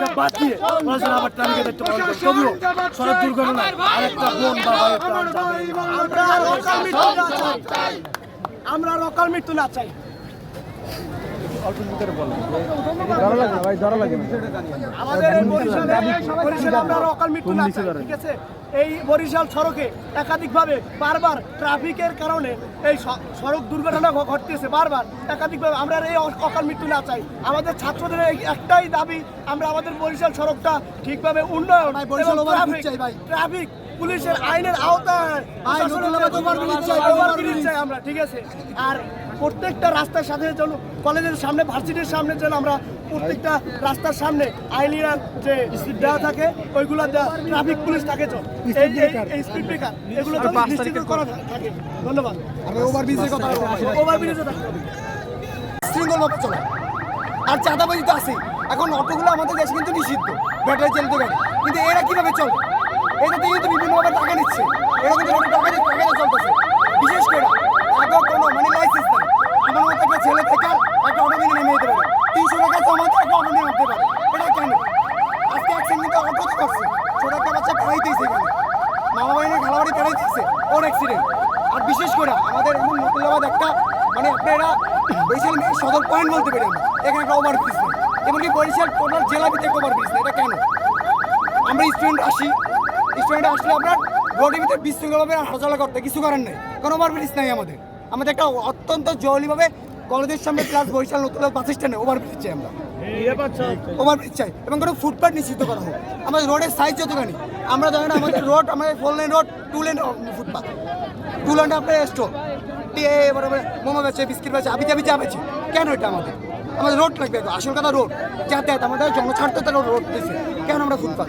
পড়ালেখা বাদ দিয়ে পড়াশোনা আবার পাওয়া যায় তবুও সড়ক দুর্ঘটনায় আরেকটা বোন বা ভাইয়ের প্রাণ যাবে। আমরা লোকাল মৃত্যু না চাই। আমরা লোকাল মৃত্যু না চাই। আমাদের এই বরিশালে বরিশালে আমরা আর অকাল মৃত্যু না ঠিক আছে? এই বরিশাল সড়কে একাধিকভাবে বারবার ট্রাফিকের কারণে এই স- সড়ক দুর্ঘটনা ঘটতেছে বারবার একাধিকভাবে। আমরা এই অকাল মৃত্যু না চাই। আমাদের ছাত্রদের এই একটাই দাবি আমরা আমাদের বরিশাল সড়কটা ঠিকভাবে উন্নয়ন বরিশাল ভাই। ট্রাফিক পুলিশের আইনের আওতায় আমরা ঠিক আছে? আর প্রত্যেকটা রাস্তার সাথে যেন কলেজের সামনে ভার্সিটির সামনে যেন আমরা প্রত্যেকটা রাস্তার সামনে আইনিয়ার যে দেওয়া থাকে ওইগুলো ট্রাফিক পুলিশ থাকে তো। এই স্পিড ব্রেকার। এগুলো তো নিশ্চিত করা থাকে। ধন্যবাদ। ওভারব্রিজের কথা বলব ভাই। ওভারব্রিজে থাকে শৃঙ্খলভাবে চলা। আর চাঁদাবাজি তো আছে এখন অটোগুলো আমাদের দেশে কিন্তু নিষিদ্ধ। ব্যাটারি চালিত গাড়ি। কিন্তু এরা কীভাবে চলবে এটা থেকে কিন্তু বিভিন্নভাবে টাকা নিচ্ছে। এরা কিন্তু টাকা টাকা চলতেছে। বিশেষ করে আগেও কোনো মানে লাইসেন্স নাই। আমার মতো একটা ছেলে থেকে একটা অটো কিনে নেমে যেতে পারে। তিনশো টাকা জমাতে একটা অটো নিয়ে নামতে পারে। এটা কেন? আজকে অ্যাক্সিডেন্ট কিন্তু অটোতে করছে। ছোট একটা বাচ্চা পড়াইতেছে এখানে মামা বাহিনী খেলাবাড়ি বেড়াইতেছে ওর অ্যাক্সিডেন্ট আর বিশেষ করে আমাদের এমন মুকুল্লাবাদ একটা মানে আপনারা বরিশাল মেয়ের সদর পয়েন্ট বলতে পারি আমরা। এখানে একটা ওভার ব্রিজ নেই। এমনকি বরিশাল টোটাল জেলা ভিত্তিক ওভার ব্রিজ এটা কেন? আমরা স্টুডেন্ট আসি। স্টুডেন্ট আসলে আপনার রোডের ভিতরে বিশৃঙ্খলভাবে হাঁটাচলা করতে কিছু করার নেই। কোনো ওভার ব্রিজ নাই আমাদের। আমাদের একটা অত্যন্ত জরুরিভাবে কলেজের সামনে প্লাস বরিশাল নতুন বাস স্ট্যান্ডে ওভার ব্রিজ চাই আমরা। ওভার ব্রিজ চাই এবং কোনো ফুটপাথ নিশ্চিত করা হোক। আমাদের রোডের সাইজ যতখানি, আমরা দেখেন আমাদের রোড আমাদের four lane road two lane footpath two lane আপনার স্টোর এবার মোমো বেচে, বিস্কিট বেচে আবি যাবি চা কেন এটা আমাদের? আমাদের রোড লাগবে। আসল কথা রোড যাতায়াত আমাদের জনস্বার্থে রোড দিয়েছে কেন আমরা ফুটপাথ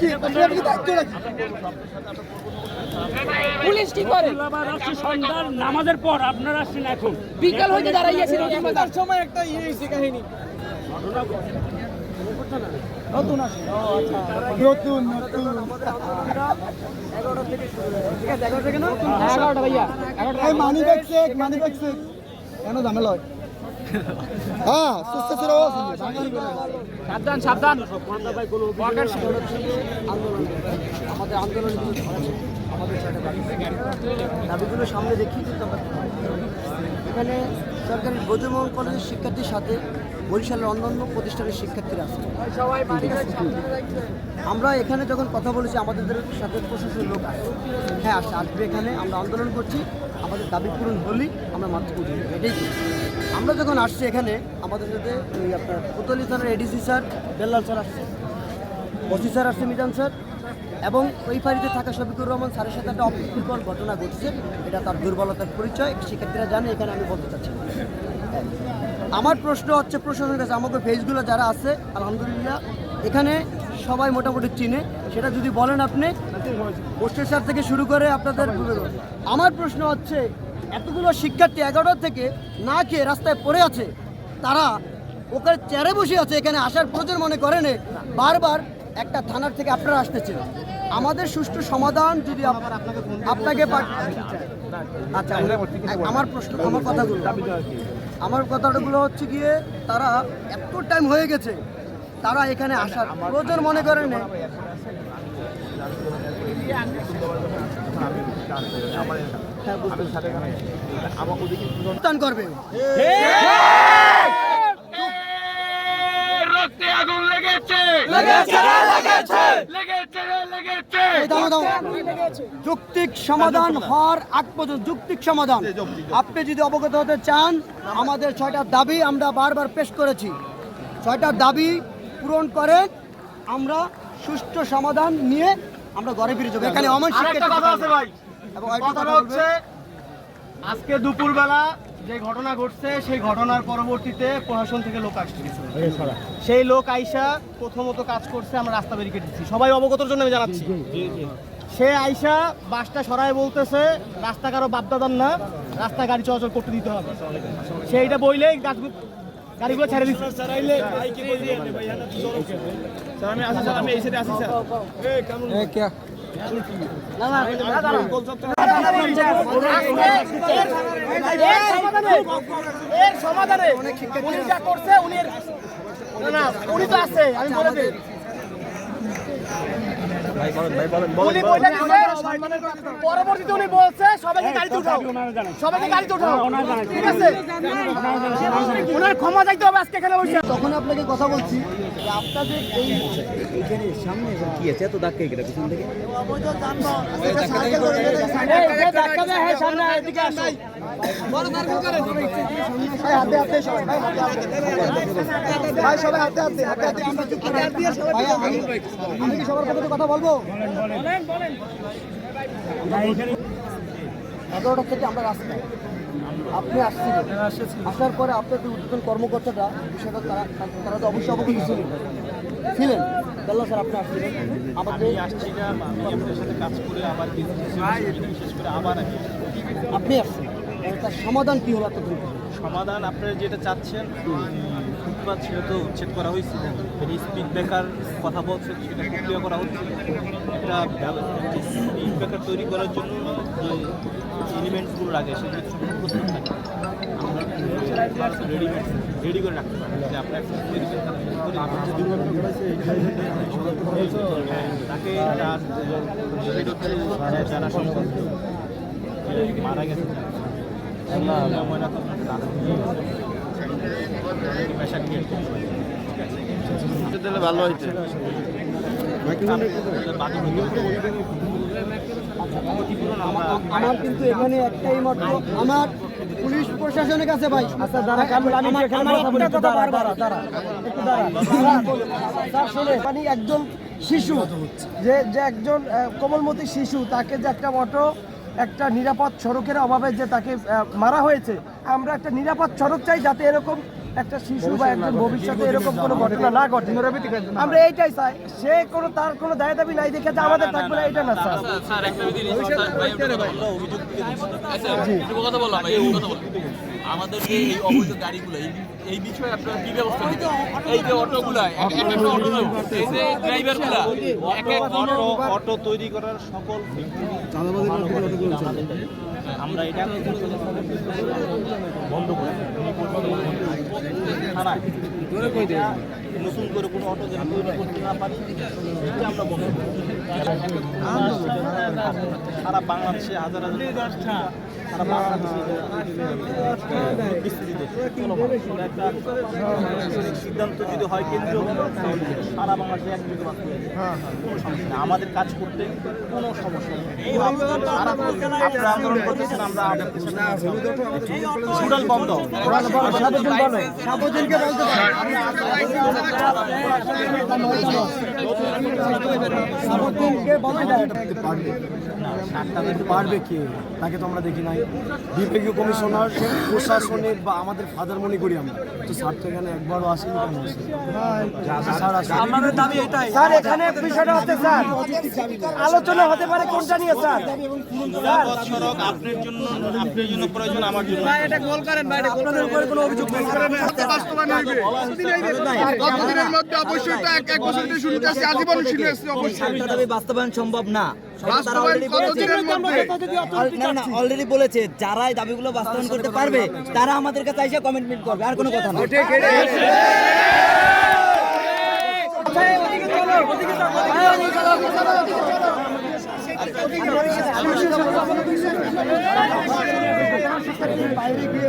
কি দায়িত্ব রাখি পুলিশ কি করে? সন্ধ্যার নামাজের পর আপনারা আসছেন এখন। বিকাল হইতে দাঁড়াইয়াছি রোদের মধ্যে সময় একটা ইয়ে হয়েছে কাহিনী। নতুন নতুন এগারোটা ভাইয়া money bag check money bag check কেন ঝামেলা হয়? হ্যাঁ সুস্থ ছিল সাবধান সাবধান। আমাদের আন্দোলন দাবিগুলো সামনে কিন্তু এখানে সরকারি বৈদ্যমোহন কলেজের শিক্ষার্থীর সাথে বরিশালের অন্যান্য প্রতিষ্ঠানের শিক্ষার্থীরা আছে। আমরা এখানে যখন কথা বলেছি আমাদের সাথে প্রশাসনের লোক হ্যাঁ আসে আসবে এখানে আমরা আন্দোলন করছি। আমাদের দাবি পূরণ হলেই আমরা মাত্র এটাই করছি। আমরা যখন আসছি এখানে, আমাদের সাথে ওই আপনার কোতলি থানার A D C sir, Bellal sir আসছে। ওসি স্যার আসছে, মিজান স্যার। এবং ওই ফাঁড়িতে থাকা শফিকুর রহমান স্যারের সাথে একটা অপ্রীতিকর ঘটনা ঘটছে। এটা তার দুর্বলতার পরিচয়। শিক্ষার্থীরা জানে, এখানে আমি বলতে চাচ্ছি। আমার প্রশ্ন হচ্ছে প্রশাসনের কাছে আমাকে ফেসগুলো যারা আছে, আলহামদুলিল্লাহ, এখানে সবাই মোটামুটি চিনে। সেটা যদি বলেন আপনি পোস্টের স্যার থেকে শুরু করে আপনাদের আমার প্রশ্ন হচ্ছে এতগুলো শিক্ষার্থী এগারোটা থেকে না খেয়ে রাস্তায় পড়ে আছে। তারা ওখানে চেয়ারে বসে আছে, এখানে আসার প্রয়োজন মনে করেন বারবার একটা থানার থেকে আপনারা আসতেছেন আমাদের সুষ্ঠু সমাধান যদি আপনাকে আচ্ছা আমার প্রশ্ন, আমার কথাগুলো। আমার কথাগুলো হচ্ছে গিয়ে, তারা এত টাইম হয়ে গেছে, তারা এখানে আসার প্রয়োজন মনে করেন না। যৌক্তিক সমাধান হওয়ার আগ পর্যন্ত যৌক্তিক সমাধান। আপনি যদি অবগত হতে চান, আমাদের ছয়টা দাবি আমরা বারবার পেশ করেছি। ছয়টা দাবি পূরণ করে আমরা সুষ্ঠু সমাধান নিয়ে আমরা ঘরে ফিরে যাব। এখানে অমন কথাটা হচ্ছে আজকে দুপুরবেলা যে ঘটনা ঘটছে সেই ঘটনার পরবর্তীতে প্রশাসন থেকে লোক আসছে। সেই লোক আইসা প্রথমত কাজ করছে আমরা রাস্তা ব্যারিকেড দিচ্ছি। সবাই অবগতর জন্য আমি জানাচ্ছি। সে আইসা বাসটা সরাই বলতেছে রাস্তা কারও বাপদাদার না রাস্তা গাড়ি চলাচল করতে দিতে হবে। সেইটা বইলেই গাছগুলো গাড়িগুলো ছেড়ে দিচ্ছে। এর সমাধানে উনি যা করছে উনি উনি তো আছে আমি বলে দিই। পরবর্তীতে উনি বলছে সবাইকে গাড়িতে উঠাও। সবাইকে গাড়িতে উঠাও। ঠিক আছে? ওনার ক্ষমা চাইতে হবে আজকে এখানে বসে। তখন আপনাকে কথা বলছি আপনাদের এই এখানে সামনে কি আছে? এত ধাক্কা এখানে পিছন থেকে? হাতে হাতে আমি সবার কথা বলব এগারোটা থেকে আমরা রাস্তায় আপনি আসছিলেন আসার পরে আপনার যে উদ্বোধন কর্মকর্তারা বিষয়টা তারা তারা তো অবশ্যই অবগত ছিলেন ছিলেন স্যার আপনি আমাকে আপনাদের সাথে কাজ আপনি আসছেন তার সমাধান কি হলো সমাধান আপনারা যেটা চাচ্ছেন ফুটপাত সেটা তো উচ্ছেদ করা হয়েছে। স্পিড ব্রেকার কথা বলছেন, সেটা প্রক্রিয়া করা হচ্ছে। একটা স্পিড ব্রেকার তৈরি করার জন্য যে এলিমেন্টসগুলো লাগে, সেগুলো প্রস্তুত থাকে। রেডিমেড রেডি করে রাখতে পারি। যে আপনার তাকে যারা মারা গেছে ভালো আমার কিন্তু এখানে একটাই মত আমার পুলিশ প্রশাসনের কাছে ভাই। আচ্ছা দাঁড়া আমি আমি এখানে কথা বলি একটু দাঁড়া দাঁড়া দাঁড়া। একটু দাঁড়া। শোনে মানে একজন শিশু যে যে একজন কোমলমতি শিশু তাকে যে একটা অটো একটা নিরাপদ সড়কের অভাবে যে তাকে মারা হয়েছে আমরা একটা নিরাপদ সড়ক চাই যাতে এরকম একটা শিশু বা একজন ভবিষ্যতে এরকম কোনো ঘটনা না ঘটে। আমরা এইটাই চাই। সে কোনো তার কোনো দায় দাবি নাই দেখে যে আমাদের থাকবে না এটা না স্যার। আমাদের এই অবৈধ গাড়িগুলো এই বিষয়ে আপনারা কি ব্যবস্থা নেবেন? এই যে অটোগুলা এক এক একটা অটো এই যে ড্রাইভারগুলা এক এক অটো অটো তৈরি করার সকল আমরা এটা বন্ধ করে নতুন করে কোনো অটো যেন তৈরি করতে না পারি এটা আমরা বন্ধ সারা বাংলাদেশে হাজার হাজার সারা বাংলাদেশে বিস্তৃত একটা সিদ্ধান্ত যদি হয় কেন্দ্রীয় সারা বাংলাদেশে এক দিকে বাস করে যাবে। কোনো সমস্যা নেই। আমাদের কাজ করতে কোনো সমস্যা নেই। আর আপনারা আন্দোলন করতেছেন আমরা সুডাল বন্ধ পারবে কে? তাকে তো আমরা দেখি নাই। বিভাগীয় কমিশনার প্রশাসনের বা আমাদের ফাদার মনে করি আমরা। তো স্যার তো এখানে একবারও আসেনি। আমাদের দাবি এটাই। স্যার এখানে বিষয়টা হচ্ছে স্যার আলোচনা হতে পারে কোনটা নিয়ে স্যার? আপনার জন্য আপনার জন্য প্রয়োজন আমার জন্য আপনাদের উপরে কোনো অভিযোগ নেই কতদিনের মধ্যে অবশ্যই তো এক এক বছর থেকে শুরু আজীবন অবশ্যই। দাবি বাস্তবায়ন সম্ভব না। বাস্তবায়ন অলরেডি বলেছে যারা এই দাবিগুলো বাস্তবায়ন করতে পারবে তারা আমাদের কাছে এসে কমিটমেন্ট করবে আর কোনো কথা না এই এই ওই কথা না সাধারণ শিক্ষার্থী বাইরে গিয়ে